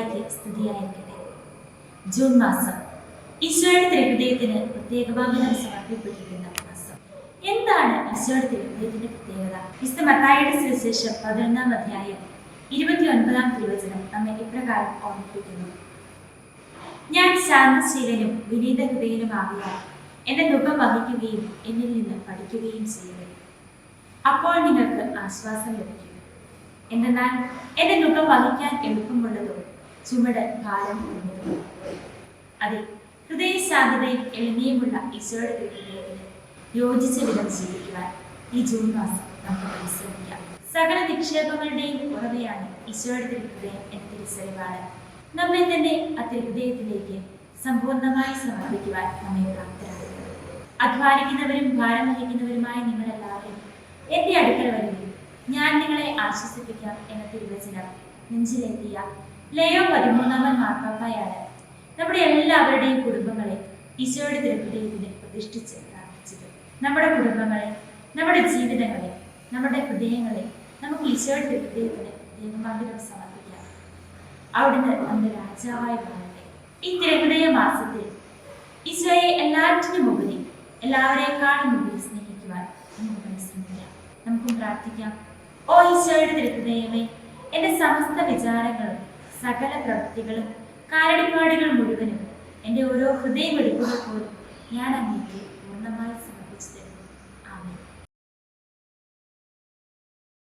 മിശിഹായിക്ക് സ്തുതിയായിരിക്കട്ടെ. ജൂൺ മാസം. ഈശോയുടെ തിരുഹൃദയത്തിന് പ്രത്യേക ഭാഗം സമർപ്പിക്കപ്പെട്ടിരിക്കുന്ന മാസം. എന്താണ് ഈശോയുടെ തിരുഹൃദയത്തിന്റെ പ്രത്യേകത? വിശുദ്ധ മത്തായിയുടെ സുവിശേഷം പതിനൊന്നാം അധ്യായം ഇരുപത്തി ഒൻപതാം തിരുവചനം നമ്മെ ഇപ്രകാരം ഓർമ്മിപ്പിക്കുന്നു. ഞാൻ ശാന്തശീലനും വിനീത ഹൃദയനുമാകിയാൽ എന്റെ ദുഃഖം വഹിക്കുകയും എന്നിൽ നിന്ന് പഠിക്കുകയും ചെയ്യുക. അപ്പോൾ നിങ്ങൾക്ക് ആശ്വാസം ലഭിക്കും. എന്തെന്നാൽ എന്റെ ദുഃഖം വഹിക്കാൻ എളുപ്പമുള്ളതോ ചുമട് ഭാരം കുറഞ്ഞതോ അതെ ഹൃദയശാന്തതയും എളിമയുമുള്ള ഈശോയുടെ ഹൃദയത്തിന് യോജിച്ച വിധം ജീവിക്കുവാൻ ഈ ജൂൺ മാസം നമുക്ക് പരിശ്രമിക്കാം. സകല നിക്ഷേപങ്ങളുടെയും ഉറവയാണ് ഈശോയുടെ ഹൃദയം എന്ന തിരിച്ചറിവാണ് നമ്മെ തന്നെ ആ ഹൃദയത്തിലേക്ക് സമ്പൂർണമായി സമർപ്പിക്കുവാൻ നമ്മെ പ്രാപ്തരാക്കുന്നത് അധ്വാനിക്കുന്നവരും ഭാരം വഹിക്കുന്നവരുമായ നിങ്ങളെല്ലാവരും എന്റെ അടുക്കൽ വരുകയും ഞാൻ നിങ്ങളെ ആശ്വസിപ്പിക്കാം എന്ന തിരുവചനം നെഞ്ചിലെത്തിയ ലയോ പതിമൂന്നാമൻ മാർപ്പാപ്പയാണ് നമ്മുടെ എല്ലാവരുടെയും കുടുംബങ്ങളെ ഈശോയുടെ തിരുഹൃദയത്തിന് പ്രതിഷ്ഠിച്ച് പ്രാർത്ഥിച്ചത് നമ്മുടെ കുടുംബങ്ങളെ നമ്മുടെ ജീവിതങ്ങളെ നമ്മുടെ ഹൃദയങ്ങളെ നമുക്ക് ഈശോയുടെ തിരുഹൃദയത്തിന് ദൈവമാന്തരം സമർപ്പിക്കാം. അവിടുന്ന് നമ്മുടെ രാജാവായി കാണട്ടെ ഈ തിരഹൃദയ മാസത്തിൽ ഈശോയെ എല്ലാറ്റിനും ഉപരി എല്ലാവരെക്കാളും ഉപരി സ്നേഹിക്കുവാൻ നമുക്ക് പരിശ്രമിക്കാം നമുക്കും പ്രാർത്ഥിക്കാം. ഓ ഈശോയുടെ തിരുഹൃദയമേ എന്റെ സമസ്ത വിചാരങ്ങളും സകല പ്രവൃത്തികളും കാലടിപ്പാടുകൾ മുഴുവനും എന്റെ ഓരോ ഹൃദയം പോലും ഞാൻ അങ്ങേക്ക് പൂർണമായി